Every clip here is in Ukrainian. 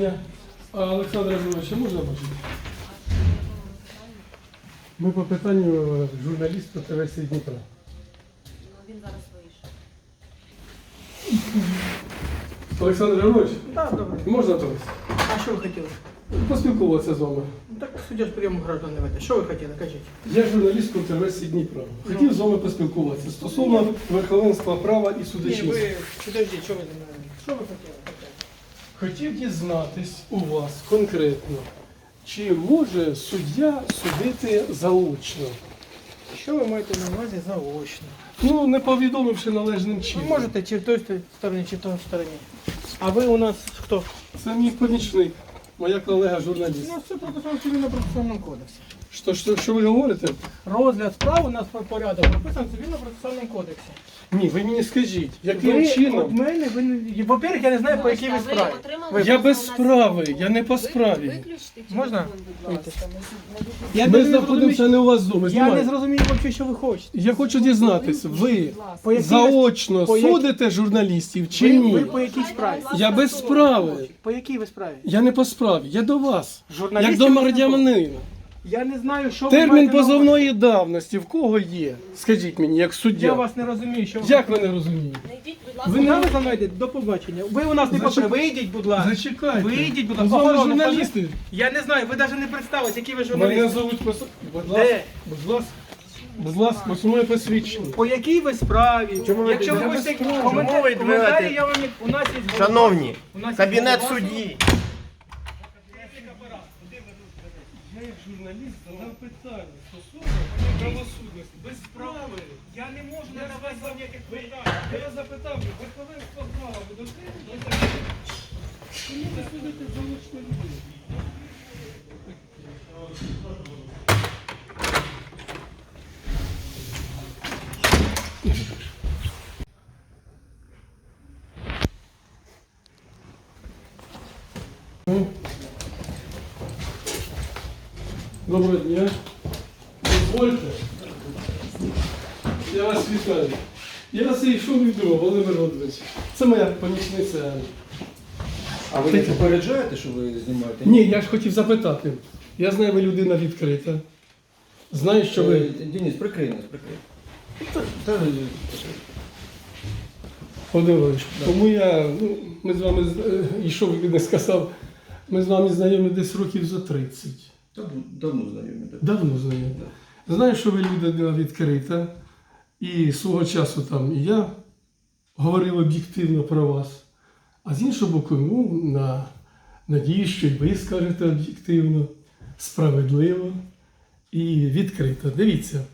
дня. А Олександра Івановича можна бачити? Ми по питанню е, журналіста ТВС Дніпра. Він зараз вийшов. Олександр Іванович, Так, добре. можна до вас? А що ви хотіли? Поспілкуватися з вами. Ну, Так суддя з прийому граждан не веде. Що ви хотіли, кажіть? Я журналіст ТВС Дніпра. Хотів з вами поспілкуватися стосовно верховенства права і Ні, ви підождіть, що ви? Що ви хотіли? Хотів дізнатись у вас конкретно, чи може суддя судити заочно? Що ви маєте на увазі заочно? Ну, не повідомивши належним Ви чином. можете чи в той стороні, чи в той стороні. А ви у нас хто? Це мій помічник, моя колега журналіст. У нас все прописано в цивільно-процесуальному кодексі. Що, що, що ви говорите? Розгляд справ у нас по порядок прописано в цивільно-процесуальному кодексі. Ні, ви мені скажіть, яким Ви чином? від мене, ви не... Во-первых, я не знаю, по якій ви справі. Ви- Я без справи, я не по справі. Виключте Можна? будь ласка. Вийти. Не- Я Ми знаходимося зрозумів- не у вас вдома. Я знімаю. не зрозумів, взагалі, що ви хочете. Я хочу дізнатися, ви По якій ви- заочно по якій- судите журналістів чи Ви, ні? ви по якій справі? Я без справи. По якій ви справі? Я не по справі, я до вас. Журналістів Як до не. Я не знаю, що ви Термін маєте на увазі. позовної давності в кого є? Скажіть мені, як Я суддя. вас не розумію, що Як ви не розумієте? Найдіть, будь ласка, Ви не за мною йдете? До побачення. Ви у нас не Зачек- попри. Вийдіть, будь ласка. Зачекайте. Вийдіть, будь ласка. з вами Охорона, журналісти. Я не знаю, ви навіть не представились, які ви Мене журналісти. зовуть просто. Будь ласка, Де? будь ласка, будь ласка, ось моє посвідчення. По якій ви справі? Чому ви Якщо ви хочете коментарі, я вам не- у нас є голова. Шановні, У нас є кабінет голова. судді. Я як журналіст задав питання стосовно правосудності. Без справи. Я не можу надавати вам ніяких питань. Я запитав, верховенство права ви дотримуєте? Чому ви судите заочно людей? Доброго дня. Дозвольте. Я вас вітаю. Я Сейшов Відро, Володимир Володимирович. Це моя помічниця. А ви не попереджаєте, що ви знімаєте? Ні, я ж хотів запитати. Я знаю, ви людина відкрита. Знаю, що ви. Е, Денис, прикрий нас, прикрий. Та- та, е, Володимирович, тому я, ну, ми з вами е, і що ви не сказав, ми з вами знайомі десь років за 30. Давно знайомі. так. Давно знайомі. Знаю, що ви людина відкрита. І свого часу там і я говорив об'єктивно про вас. А з іншого боку, ну, на, надію, що і ви скажете об'єктивно, справедливо і відкрито. Дивіться.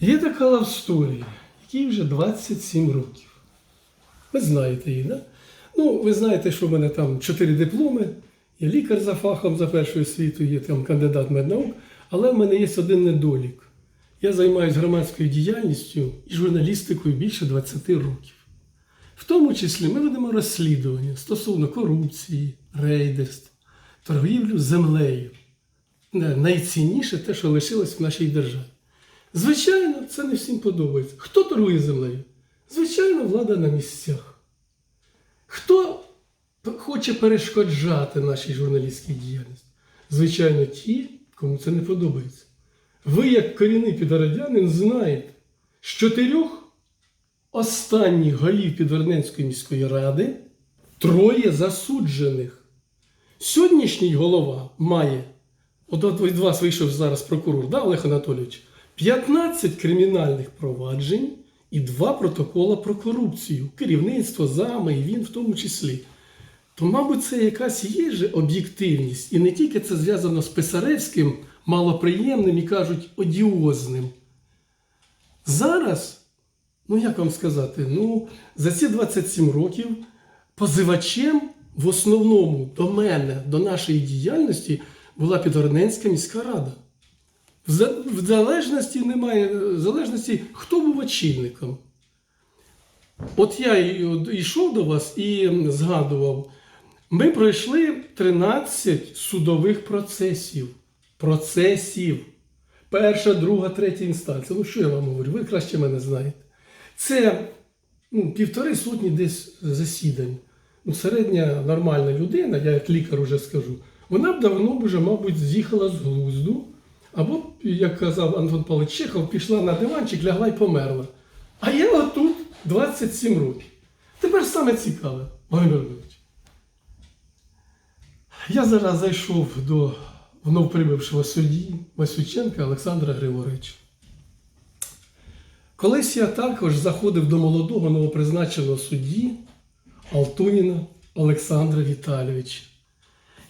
Є така лавсторія, якій вже 27 років. Ви знаєте її, да? Ну, ви знаєте, що в мене там 4 дипломи. Я лікар за фахом за першою освіту, є там кандидат меднаук, але в мене є один недолік. Я займаюся громадською діяльністю і журналістикою більше 20 років. В тому числі ми ведемо розслідування стосовно корупції, рейдерств, торгівлю землею. Найцінніше те, що лишилось в нашій державі. Звичайно, це не всім подобається. Хто торгує землею? Звичайно, влада на місцях. Хто хоче перешкоджати нашій журналістській діяльності? Звичайно, ті, кому це не подобається. Ви, як корінний підгородянин, знаєте, з чотирьох останніх голів Підверненської міської ради троє засуджених. Сьогоднішній голова має, от від вас вийшов зараз прокурор, да, Олег Анатолійович, 15 кримінальних проваджень і два протокола про корупцію. Керівництво, зами і він в тому числі. То, мабуть, це якась є же об'єктивність. І не тільки це зв'язано з Писаревським, малоприємним і кажуть, одіозним. Зараз, ну як вам сказати, ну, за ці 27 років позивачем в основному до мене, до нашої діяльності була Підгорненська міська рада. В залежності немає в залежності, хто був очільником. От я йшов до вас і згадував, ми пройшли 13 судових процесів. Процесів. Перша, друга, третя інстанція. Ну, що я вам говорю? Ви краще мене знаєте. Це ну, півтори сотні десь засідань. ну, середня нормальна людина, я як лікар вже скажу, вона б давно б вже, мабуть, з'їхала з глузду, або, як казав Антон Павлович Чехов, пішла на диванчик, лягла і померла. А я отут 27 років. Тепер саме цікаве, Володимир Володимирович. Я зараз зайшов до вновь прибившого судді Васюченка Олександра Григоровича. Колись я також заходив до молодого новопризначеного судді Алтуніна Олександра Віталійовича.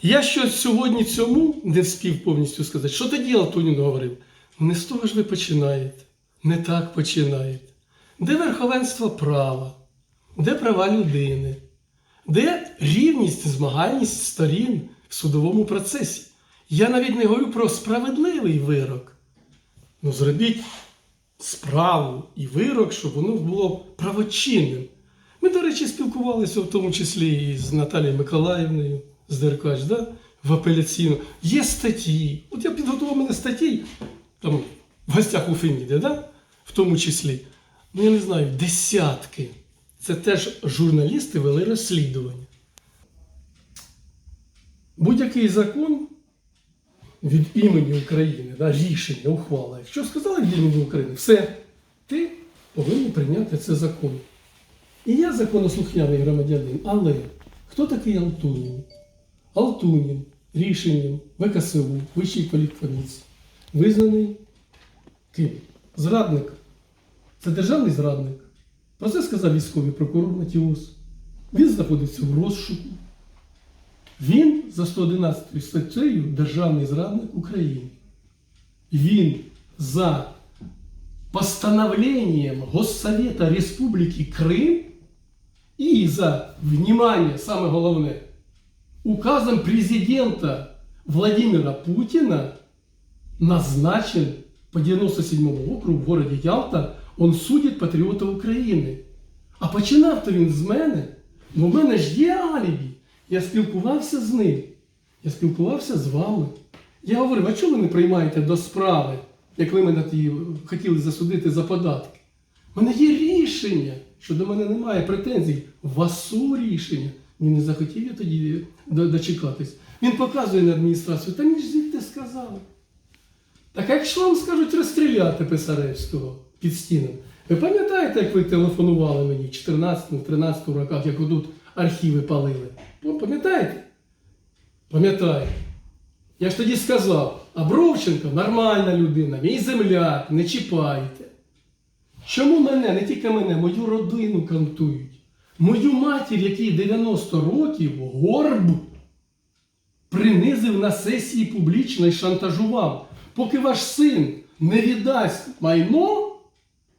Я щось сьогодні цьому не вспів повністю сказати. Що тоді Алтунін говорив? Не з того ж ви починаєте, не так починаєте. Де верховенство права, де права людини, де рівність, змагальність сторін в судовому процесі. Я навіть не говорю про справедливий вирок. Ну, зробіть справу і вирок, щоб воно було правочинним. Ми, до речі, спілкувалися в тому числі і з Наталією Миколаївною з Деркач, да? в апеляційну. Є статті. От я підготував мене статей, там в гостях у Феміді, да? в тому числі. Ну, я не знаю, десятки. Це теж журналісти вели розслідування. Будь-який закон від імені України, да, рішення, ухвала. Якщо сказали від імені України, все, ти повинен прийняти це закон. І я законослухняний громадянин, але хто такий Алтунін? Алтунін рішенням ВКСУ, Вищої політкомісії, визнаний ким? Зрадник. Це державний зрадник. Про це сказав військовий прокурор Матіос. Він знаходиться в розшуку. Він за 111 статтею державний зрадник України. Він за постановлением Госсовета Республики Крим і за, внимание, саме головне, указом президента Владимира Путина назначен по 97 округу в городе Ялта, он судить патріотів України. А починав-то він з мене, бо в мене ж є алібі. Я спілкувався з ним. Я спілкувався з вами. Я говорив, а чого ви не приймаєте до справи, як ви мене хотіли засудити за податки? У мене є рішення, що до мене немає претензій. ВАСУ рішення. Він не захотів я тоді до- дочекатись. Він показує на адміністрацію, та мені ж звідти сказали. Так а якщо вам скажуть розстріляти Писаревського під стіном, ви пам'ятаєте, як ви телефонували мені в 14-13 роках, як отут архіви палили? Ну, пам'ятаєте? Пам'ятаю. Я ж тоді сказав, а Бровченко нормальна людина, мій земляк, не чіпайте. Чому мене, не тільки мене, мою родину кантують? Мою матір, якій 90 років, горб принизив на сесії публічно і шантажував. Поки ваш син не віддасть майно,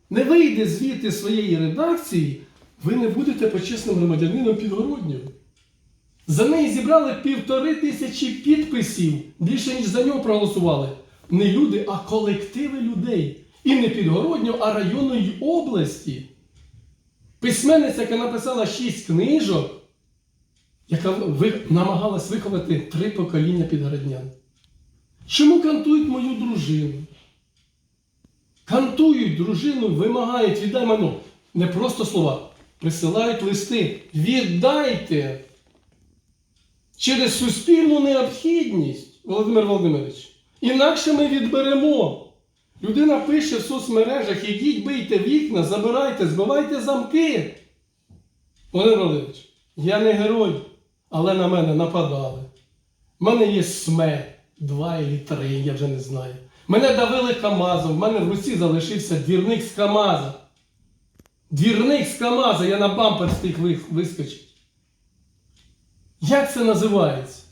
не вийде звідти своєї редакції, ви не будете почесним громадянином Підгороднього. За неї зібрали півтори тисячі підписів, більше ніж за нього проголосували. Не люди, а колективи людей. І не Підгороднього, а районної області. Письменниця, яка написала шість книжок, яка намагалась виховати три покоління підгороднян. Чому кантують мою дружину? Кантують дружину, вимагають, віддай мене. Не просто слова. Присилають листи. Віддайте! Через суспільну необхідність, Володимир Володимирович. Інакше ми відберемо. Людина пише в соцмережах, ідіть, бийте вікна, забирайте, збивайте замки. Володимир Володимирович, я не герой, але на мене нападали. У мене є СМЕ, два і три, я вже не знаю. Мене давили КАМАЗом, в мене в руці залишився двірник з КАМАЗа. Двірник з КАМАЗа, я на бампер встиг ви- вискочити. Як це називається?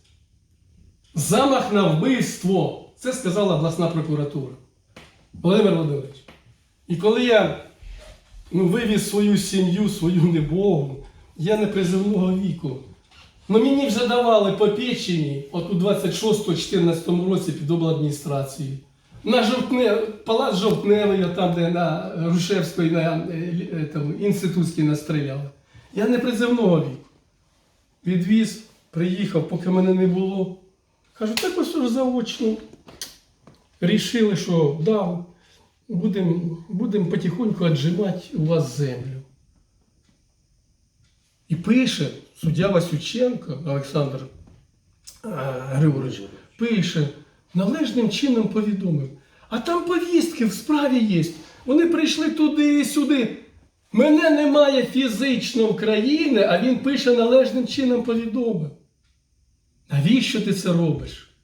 Замах на вбивство. Це сказала обласна прокуратура. Володимир Володимирович. І коли я ну, вивіз свою сім'ю, свою небогу, я не призивного віку. Ну мені вже давали по печені, от у 26-14 році під обладміністрацією. На жовтне, палац жовтневий, там, де на Рушевської, на е, е, там, інститутській настріляли. Я не призивного віку. Відвіз, приїхав, поки мене не було. Кажу, так ось ж заочно. Рішили, що да, будемо будем потихоньку віджимати у вас землю. І пише суддя Васюченко Олександр е, Григорович пише, належним чином повідомив. А там повістки в справі є. Вони прийшли туди і сюди. Мене немає фізично в країні, а він пише належним чином повідомив. Навіщо ти це робиш?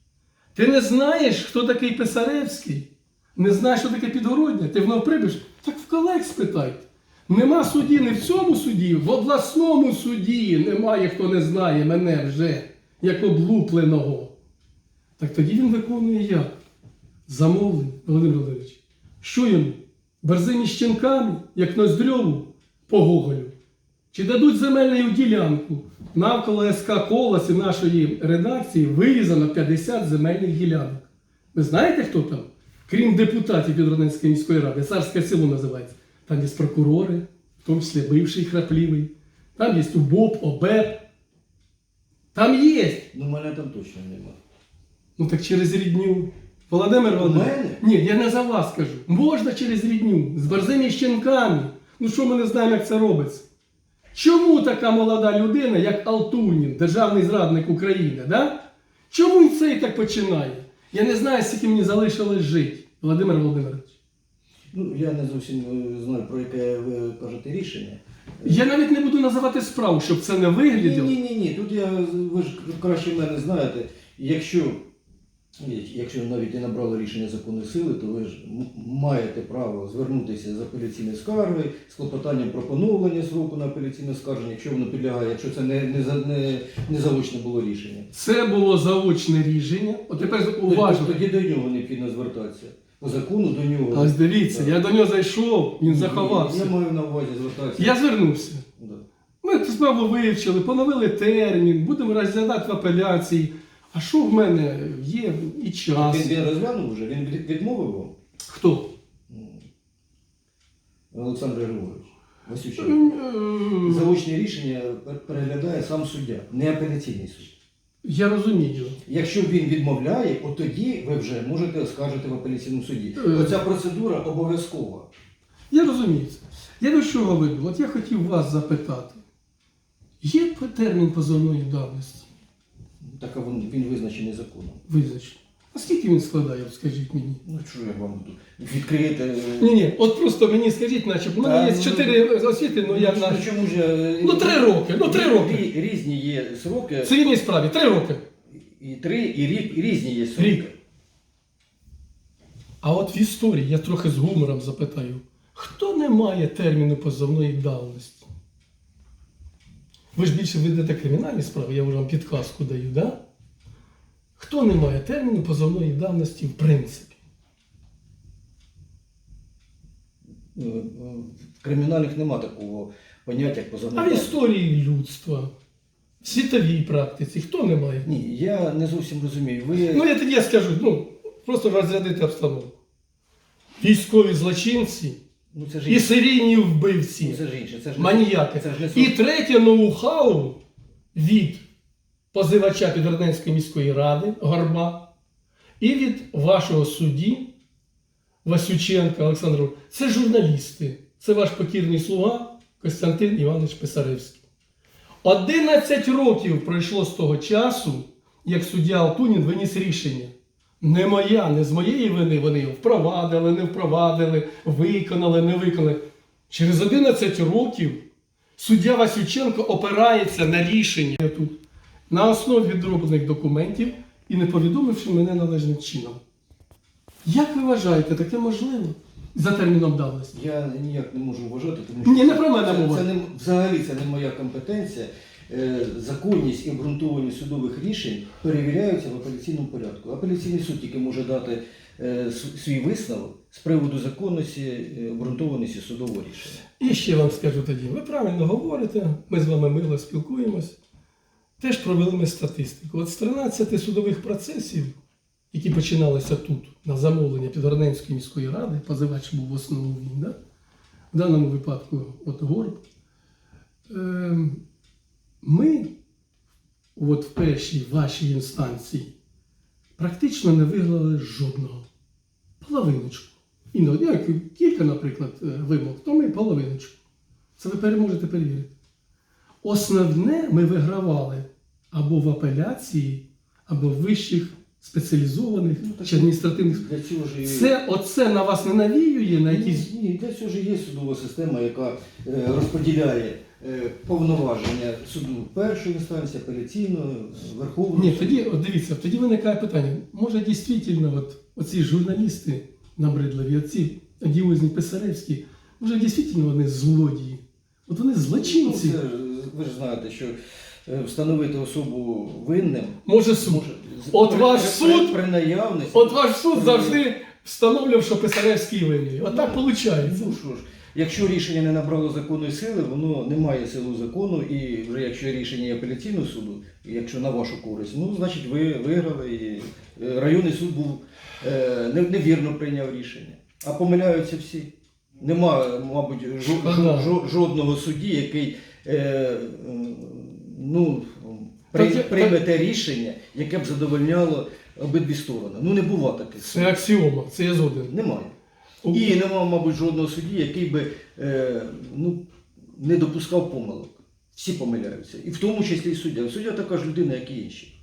Ти не знаєш, хто такий Писаревський? Не знаєш, що таке підгородня? Ти воно прибиш? Так в колег спитай. Нема судді не в цьому суді, в обласному суді немає, хто не знає мене вже, як облупленого. Так тоді він виконує як? Замовлення, Володимир Володимирович. Що йому? Борзими щенками, як Ноздрьову по Гоголю? Чи дадуть земельну ділянку? Навколо СК Колос нашої редакції вирізано 50 земельних ділянок. Ви знаєте, хто там? Крім депутатів Підродненської міської ради, царське село називається. Там є прокурори, в тому числі бивший храпливий. Там є УБОП, ОБЕП. Там є. Ну, мене там точно нема. Ну так через рідню. Володимир Володимирович. мене? Ні, я не за вас кажу. Можна через рідню, з борзими щенками. Ну що ми не знаємо, як це робиться? Чому така молода людина, як Алтунін, державний зрадник України, да? чому і так починає? Я не знаю, скільки мені залишилось жити, Володимир Володимирович. Ну, я не зовсім е, знаю, про яке ви кажете рішення. Я навіть не буду називати справу, щоб це не Ні, ні, ні, ні. Тут я, ви ж краще мене знаєте. Якщо, якщо навіть і набрали рішення законної сили, то ви ж маєте право звернутися з апеляційною скаргою, з клопотанням про поновлення сроку на апеляційне скарження, якщо воно підлягає, якщо це не, не, не, не заочне було рішення. Це було заочне рішення. От тепер уважно. Тоді до нього необхідно звертатися. По закону до нього. Ось дивіться, я до нього зайшов, він заховався. Я маю на увазі звертатися. Я звернувся. Да. Ми справу вивчили, поновили термін, будемо розглядати в апеляції. А що в мене є і час? Він, він розглянув вже, він відмовив вам, Хто? Олександр Григорович. Васюченко. Заочне рішення переглядає сам суддя, не апеляційний суд. Я розумію. Якщо він відмовляє, от тоді ви вже можете оскаржити в апеляційному суді. Е. Оця процедура обов'язкова. Я розумію це. Я до чого веду? От я хотів вас запитати. Є термін позовної давності? Так а він, він визначений законом. Визначений. А скільки він складає, скажіть мені? Ну що я вам буду відкрити? Ні, ні, от просто мені скажіть, наче в мене Та, є ну, чотири освіти, ну я ну, на чому ж я- Ну, три роки, ну, три Рі- роки. рі- Різні є сроки, в цивільній справі три роки. і три, і рік, і різні є сроки. Рік. А от в історії я трохи з гумором запитаю, хто не має терміну позовної давності? Ви ж більше ведете кримінальні справи, я вже вам підказку даю, да? Хто не має терміну позовної давності в принципі? Е, е, В кримінальних нема такого поняття, як А в історії людства, в світовій практиці, хто не має? Ні, я не зовсім розумію. Ви Ну, я тоді я скажу, ну, просто розрядити обстановку. Військові злочинці ну це ж і інше. серійні вбивці. Ну, це ж інше. Це ж не- Маніяки. Це ж не І суд. третє ноу-хау від позивача Підродненської міської ради Горба і від вашого судді Васюченка Олександра. Це журналісти. Це ваш покірний слуга Костянтин Іванович Писаревський. 11 років пройшло з того часу, як суддя Алтунін виніс рішення. Не моя, не з моєї вини вони його впровадили, не впровадили, виконали, не виконали. Через 11 років суддя Васюченко опирається на рішення тут на основі відроблених документів і не повідомивши мене належним чином. Як ви вважаєте, таке можливо за терміном давності? Я ніяк не можу вважати, тому Ні, не про мене це, мова. це не, взагалі це не моя компетенція. Е, Законність і обґрунтованість судових рішень перевіряються в апеляційному порядку. Апеляційний суд тільки може дати е, свій висновок з приводу законності е, обґрунтованості судового рішення. І ще вам скажу тоді, ви правильно говорите, ми з вами мило спілкуємось. Теж провели ми статистику. От з 13 судових процесів, які починалися тут, на замовлення Підгорненської міської ради, позивач був в основному він, да? в даному випадку от Горб, ем, ми от в першій вашій інстанції практично не виграли жодного. Половиночку. Іноді як кілька, наприклад, е, вимог, то ми половиночку. Це ви переможете перевірити. Основне ми вигравали або в апеляції, або в вищих спеціалізованих Ну, так чи адміністративних. І Це оце на вас не навіює на якісь. Ні, ні, для цього ж є судова система, яка е, розподіляє е, повноваження суду першої інстанції, апеляційної, верховної. Ні, тоді, от дивіться, тоді виникає питання. Може, дійсно, от оці журналісти набридливі, оці одіозні писаревські, може, дійсно вони злодії? От вони Ну, злочинці. це, ви ж знаєте, що е, встановити особу винним Може суд. може От ваш суд- при наявності. От ваш суд завжди встановлював, що Писаревський винний. От так виходить. Ну що ж, якщо рішення не набрало законної сили, воно не має силу закону, і вже якщо рішення є апеляційного суду, якщо на вашу користь, ну значить ви виграли. І е, районний суд був е, невірно прийняв рішення. А помиляються всі. Нема, мабуть, жо- жо- жо- жодного судді, який е, ну, при- Так я- прийме те рішення, яке б задовольняло обидві сторони. Ну не бува таких. Це аксіома, це я згоден. Немає. І нема, мабуть, жодного судді, який би е, ну, не допускав помилок. Всі помиляються. І в тому числі і суддя. Суддя така ж людина, як і інші.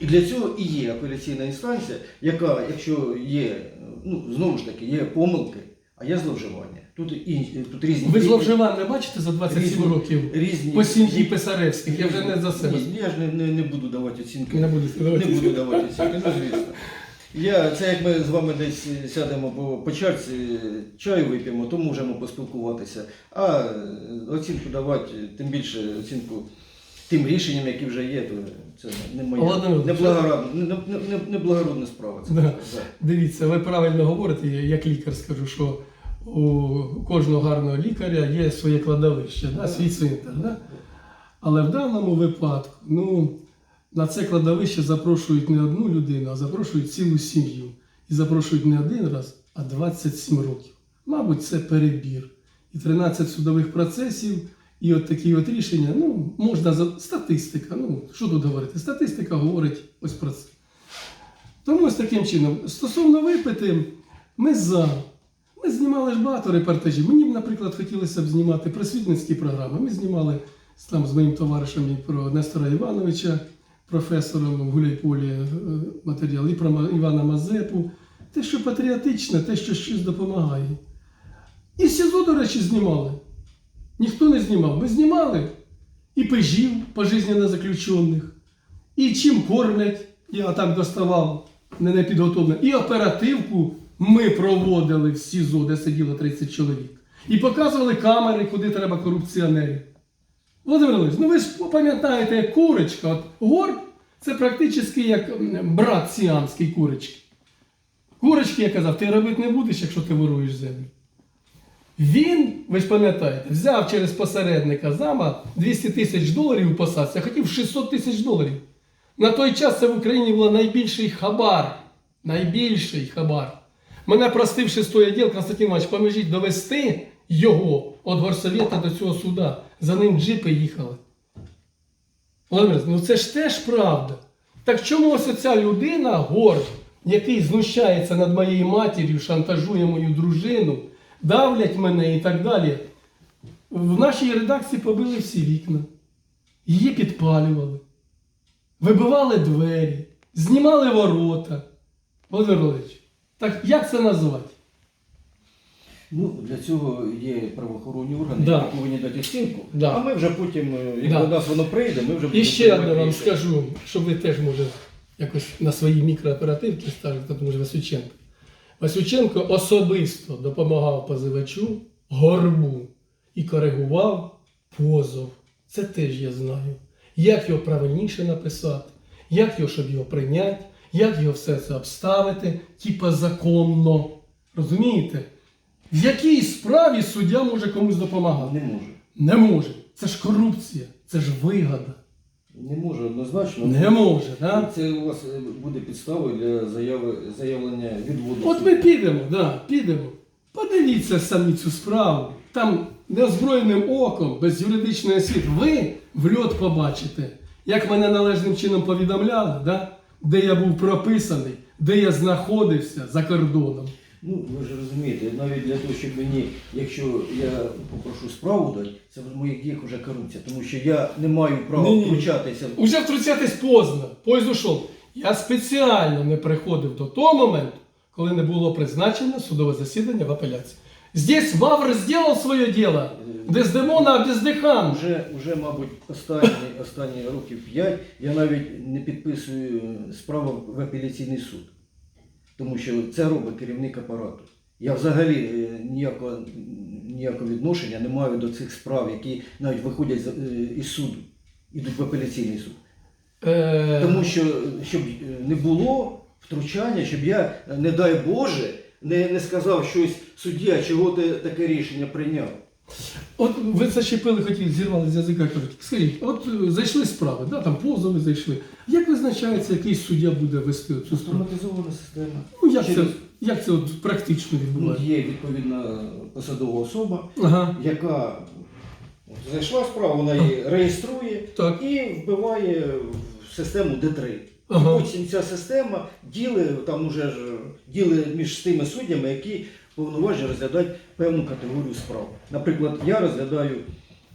І для цього і є апеляційна інстанція, яка, якщо є, ну, знову ж таки, є помилки, а є зловживання. Тут, і, тут різні. Ви зловживань не бачите за 27 Різні- років різні. по сім'ї Писаревських. Я вже не за себе. Ні, я ж не, не, не буду давати оцінки. Не будете давати. Не буду давати оцінки, ну звісно. Я, це як ми з вами десь сядемо по, по чарці, чаю вип'ємо, то можемо поспілкуватися. А е, оцінку давати, тим більше оцінку тим рішенням, які вже є, то це не моя Володимир, неблагородна, не, не, не, неблагородна справа. Це, Да. Да. Дивіться, ви правильно говорите, я як лікар скажу, що у кожного гарного лікаря є своє кладовище, да, свій цвинтар. Да? Але в даному випадку, ну, на це кладовище запрошують не одну людину, а запрошують цілу сім'ю. І запрошують не один раз, а 27 років. Мабуть, це перебір. І 13 судових процесів, і от такі от рішення, ну, можна за статистика. Ну, що тут говорити? Статистика говорить ось про це. Тому ось таким чином, стосовно випити, ми за. Ми знімали ж багато репортажів. Мені б, наприклад, хотілося б знімати просвітницькі програми. Ми знімали там з моїм товаришем і про Нестора Івановича, професором в Гуляйполі е, матеріал, і про Івана Мазепу. Те, що патріотичне, те, що щось допомагає. І СІЗО, до речі, знімали. Ніхто не знімав. Ми знімали і пежів пожизненно заключених, і чим кормлять, я так доставав, не непідготовлено, і оперативку ми проводили в СІЗО, де сиділо 30 чоловік. І показували камери, куди треба корупціонерів. Володимир Ілліч, ну ви ж пам'ятаєте, як курочка, от горб це практично як брат сіамський курочки. Курочки, я казав, ти робити не будеш, якщо ти воруєш землю. Він, ви ж пам'ятаєте, взяв через посередника зама 200 тисяч доларів у посадці, а хотів 600 тисяч доларів. На той час це в Україні був найбільший хабар. Найбільший хабар. Мене простив шестой відділ, Константин Іванович, поможіть довести його від горсовета до цього суда. За ним джипи їхали. Володимир, ну це ж теж правда. Так чому ось оця людина, горд, який знущається над моєю матір'ю, шантажує мою дружину, давлять мене і так далі. В нашій редакції побили всі вікна, її підпалювали, вибивали двері, знімали ворота. Володимир Володимирович, так як це назвати? Ну, для цього є правоохоронні органи, Да. які повинні дати оцінку. Да. А ми вже потім, е, як Да. до нас воно прийде, ми вже І будемо ще одне приймати вам рішення. скажу, щоб ви теж може якось на свої мікрооперативки ставите, тому що Васюченко. Васюченко особисто допомагав позивачу горбу і коригував позов. Це теж я знаю. Як його правильніше написати, як його, щоб його прийняти, як його все це обставити, типа законно. Розумієте? В якій справі суддя може комусь допомагати? Не може. Не може. Це ж корупція, це ж вигода. Не може однозначно. Не може, да? Це у вас е, буде підставою для заяви, заявлення відводу. От ми підемо, да, підемо. Подивіться самі цю справу. Там неозброєним оком, без юридичної освіти, ви в льот побачите, як мене належним чином повідомляли, да? Де я був прописаний, де я знаходився за кордоном. Ну, ви ж розумієте, навіть для того, щоб мені, якщо я попрошу справу дати, це в моїх діях вже корупція, тому що я не маю права Ні-ні. втручатися. Уже втручатись поздно, поїзд ушов. Я спеціально не приходив до того моменту, коли не було призначено судове засідання в апеляції. Здесь Вавр зробив своє діло. Дездемона бездихан. Уже, уже, мабуть, останні, останні років п'ять я навіть не підписую справу в апеляційний суд, тому що це робить керівник апарату. Я взагалі е, ніякого, ніякого відношення не маю до цих справ, які навіть виходять з- е, із суду, ідуть в апеляційний суд. Е, Тому що щоб не було втручання, щоб я, не дай Боже, не, не сказав щось суддя, чого ти таке рішення прийняв. От ви зачепили, хотіли, зірвали з язика, кажуть, скажіть, от е, зайшли справи, да, там позови зайшли. Як визначається, який суддя буде вести цю справу? Автоматизована система. Ну, як це, як це от практично Ну, відбувається? є відповідна посадова особа, Ага, яка зайшла справа, вона її реєструє так. і вбиває в систему Д3. Ага. Потім ця система діли, там уже ж діли між тими суддями, які повноважені розглядають певну категорію справ. Наприклад, я розглядаю е,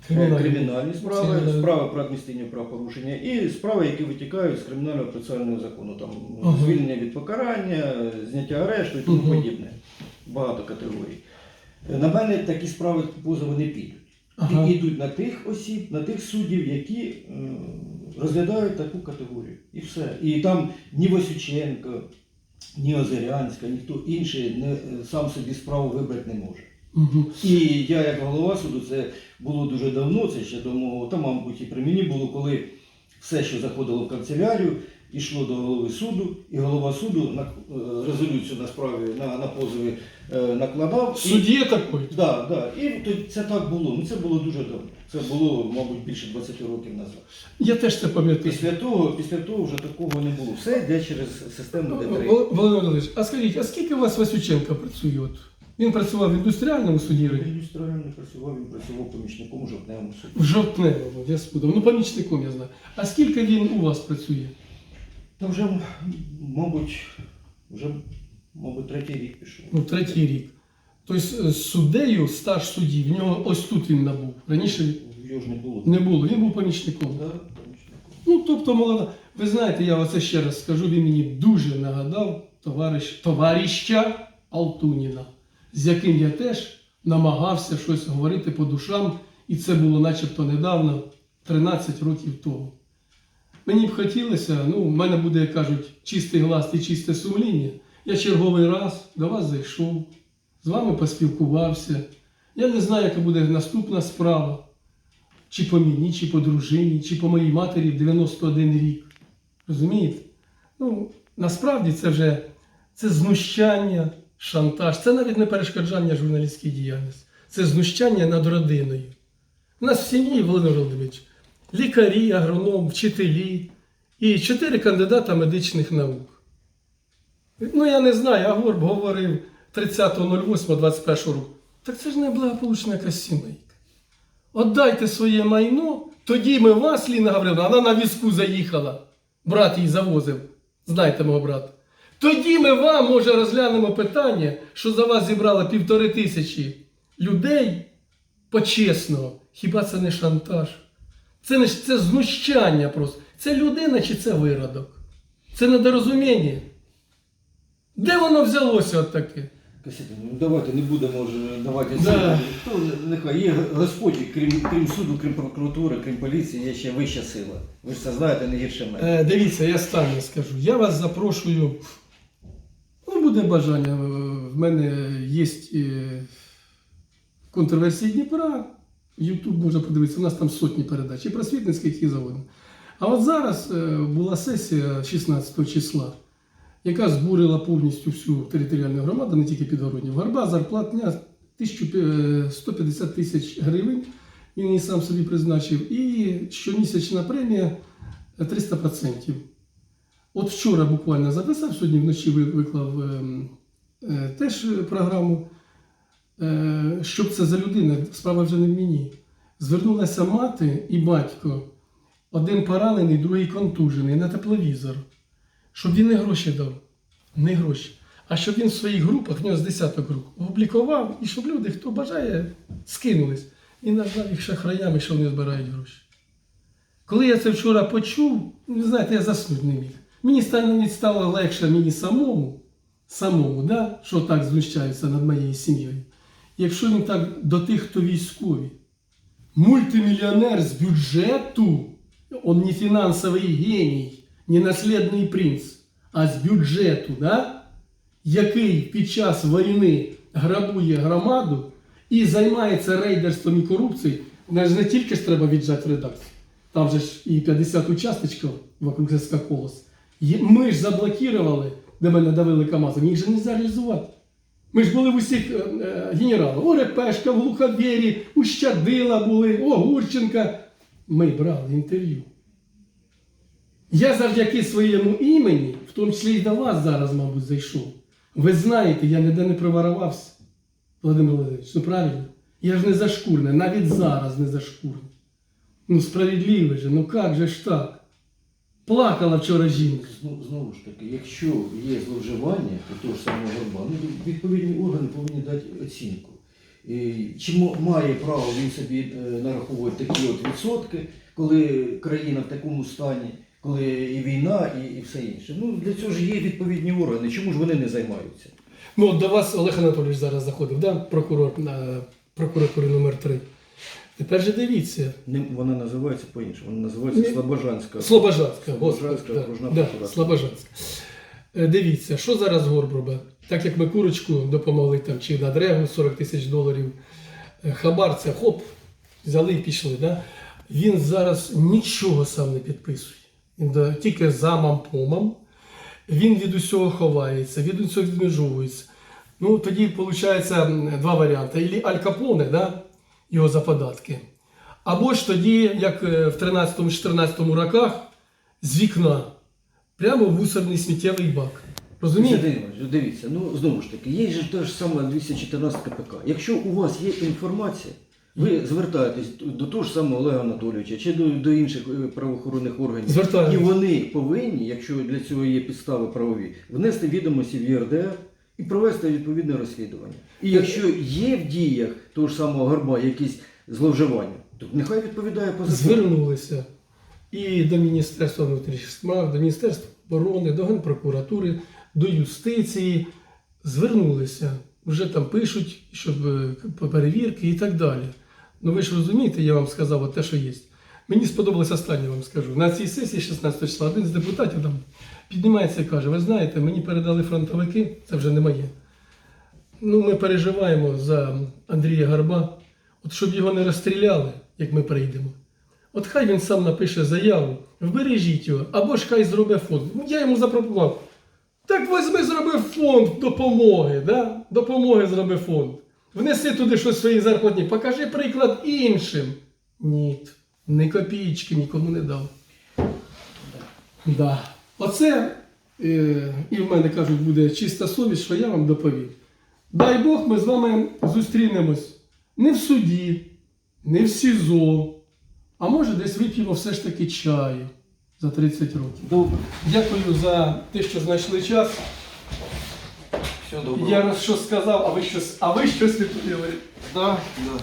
Кримінальні. кримінальні справи, Це- справи про адміністративні правопорушення і справи, які витікають з кримінального процесуального закону, там Ага. звільнення від покарання, зняття арешту і тому Ага. подібне. Багато категорій. Е, На мене такі справи позови не підуть. Ага. І йдуть на тих осіб, на тих суддів, які е, розглядають таку категорію. І все. І там ні Васюченко, ні Озерянська, ніхто інший не, е, сам собі справу вибрати не може. Угу. І я, як голова суду, це було дуже давно, це ще до мого, та, мабуть, і при мені було, коли все, що заходило в канцелярію, йшло до голови суду, і голова суду на е, резолюцію на справі на, на позові е, накладав. І- Судді такий. Да, да. І то це так було. Ну це було дуже давно. Це було, мабуть, більше 20 років назад. Я теж це пам'ятаю. Після того, після того вже такого не було. Все йде через систему Д3. Володимир Володимирович, а скажіть, а скільки у вас Васюченко працює? От? Він працював в індустріальному суді Він індустріально працював, він працював помічником у жовтневому суді. в жовтневому, я спутав. Ну, помічником я знаю. А скільки він у вас працює? Та вже, мабуть, вже, мабуть, третій рік пішов. Ну, третій рік. Тобто е, з суддею, стаж судді, в нього ось тут він набув. Раніше Його ж не було. не було, він був помічником. Да, помічником. Ну, тобто, молода. Ви знаєте, я оце ще раз скажу, він мені дуже нагадав товариш, товарища Алтуніна, з яким я теж намагався щось говорити по душам, і це було начебто недавно, 13 років тому. Мені б хотілося, ну, в мене буде, як кажуть, чистий глас і чисте сумління. Я черговий раз до вас зайшов, з вами поспілкувався. Я не знаю, яка буде наступна справа чи по мені, чи по дружині, чи по моїй матері в 91 рік. Розумієте? Ну, насправді це вже це знущання, шантаж, це навіть не перешкоджання журналістській діяльності, це знущання над родиною. У нас в сім'ї, Володимир Володимирович, лікарі, агроном, вчителі і чотири кандидата медичних наук. Ну, я не знаю, а Горб говорив 30.08.21 року. Так це ж не благополучна якась сімейка. Отдайте своє майно, тоді ми вас, Ліна Гавриловна, вона на візку заїхала. Брат її завозив. Знаєте мого брата. Тоді ми вам, може, розглянемо питання, що за вас зібрали півтори тисячі людей почесно. Хіба це не шантаж? Це не це знущання просто. Це людина чи це виродок? Це недорозуміння. Де воно взялося от таке? Касіти, ну давайте не будемо вже давати Да. Хто нехай є Господь, крім, крім суду, крім прокуратури, крім поліції, є ще вища сила. Ви ж це знаєте не гірше мене. Е, дивіться, я останнє скажу. Я вас запрошую. Ну, буде бажання. В мене є е, контроверсії Дніпра. Ютуб може подивитися, у нас там сотні передач, і просвітницьких, і заводних. А от зараз е, була сесія 16 числа, яка збурила повністю всю територіальну громаду, не тільки підгородню. Гарба, зарплатня 150 тисяч гривень. Він її сам собі призначив. І щомісячна премія 300%. От вчора буквально записав, сьогодні вночі виклав ем, е, теж програму. Е, що це за людина? Справа вже не в мені. Звернулася мати і батько, один поранений, другий контужений на тепловізор, щоб він не гроші дав. Не гроші. а щоб він в своїх групах, в нього з десяток груп, опублікував, і щоб люди, хто бажає, скинулись. І назвав їх шахраями, що вони збирають гроші. Коли я це вчора почув, ви знаєте, я заснути не міг. Мені стало легше мені самому, самому, да, що так знущаються над моєю сім'єю. Якщо він так до тих, хто військові, мультимиллионер с бюджету, он не финансовый геній, не наслідний принц, а з бюджету, да? який під час війни грабує громаду і займається рейдерством і корупцією, ж не тільки ж треба віджати редакцію, там же ж і 50 участочків вокруг СК Колос. Ми ж заблокували, де мене давили КАМАЗом, їх же не реалізувати. Ми ж були в усіх е, е, генералах. У Репешка, в Глуховєрі, у Щадила були, у Гурченка. Ми брали інтерв'ю. Я завдяки своєму імені, в тому числі і до вас зараз, мабуть, зайшов. Ви знаєте, я ніде не проворувався. Володимир Володимирович, ну правильно? Я ж не зашкурний, навіть зараз не зашкурний. Ну, справедливо же, ну як же ж так? Плакала вчора жінка. Знову, знову ж таки, якщо є зловживання у того ж самого горба, ну, відповідні органи повинні дати оцінку. І Чи має право він собі е, нараховувати такі от відсотки, коли країна в такому стані, коли і війна, і, і все інше. Ну, для цього ж є відповідні органи. Чому ж вони не займаються? Ну, от до вас Олег Анатолійович зараз заходив, да? прокурор на прокуратури номер 3 Тепер же дивіться. Не, вона називається по-іншому. Вона називається Ні. Слобожанська. Слобожанська, господи. Слобожанська Да, окружна да, прокуратура. Слобожанська. Е, Дивіться, що зараз Горб робить? Так як ми курочку допомогли там, чи на дрегу 40 тисяч доларів, е, хабарця, хоп, взяли і пішли. Да? Він зараз нічого сам не підписує. Він да, тільки замам помам. Він від усього ховається, від усього відмежовується. Ну, тоді виходить два варіанти. Ілі Аль Капоне, да? Його за податки. Або ж тоді, як е, в 13-14 роках, з вікна, прямо в мусорний сміттєвий бак. Розумієте? Дивіться, ну знову ж таки, є ж те ж саме 214 КПК. Якщо у вас є інформація, ви звертаєтесь до того ж самого Олега Анатолійовича чи до, до інших е, правоохоронних органів. Звертаємось. І вони повинні, якщо для цього є підстави правові, внести відомості в ЄРДР і провести відповідне розслідування. І якщо є в діях того ж самого гарба якісь зловживання, то нехай відповідає по. Звернулися і до Міністерства внутрішніх справ, до Міністерства оборони, до Генпрокуратури, до юстиції. Звернулися, вже там пишуть, щоб е, перевірки і так далі. Ну ви ж розумієте, я вам сказав те, що є. Мені сподобалося останнє, вам скажу. На цій сесії 16 числа один з депутатів там піднімається і каже: ви знаєте, мені передали фронтовики, це вже не моє. Ну, ми переживаємо за Андрія Гарба, от щоб його не розстріляли, як ми прийдемо. От хай він сам напише заяву, вбережіть його, або ж хай зробить фонд. Ну, Я йому запропонував. Так возьми, зроби фонд допомоги, да? допомоги зроби фонд. Внеси туди щось свої зарплатні, покажи приклад іншим. Ні, ні копійки нікому не дав. Да. Оце е, і в мене кажуть, буде чиста совість, що я вам доповів. Дай Бог, ми з вами зустрінемось не в суді, не в СІЗО, а може десь вип'ємо все ж таки чаю за 30 років. Добре, Дякую за те, що знайшли час. все добре. Я раз що сказав, а ви щось, а ви щось відповіли. Да, да.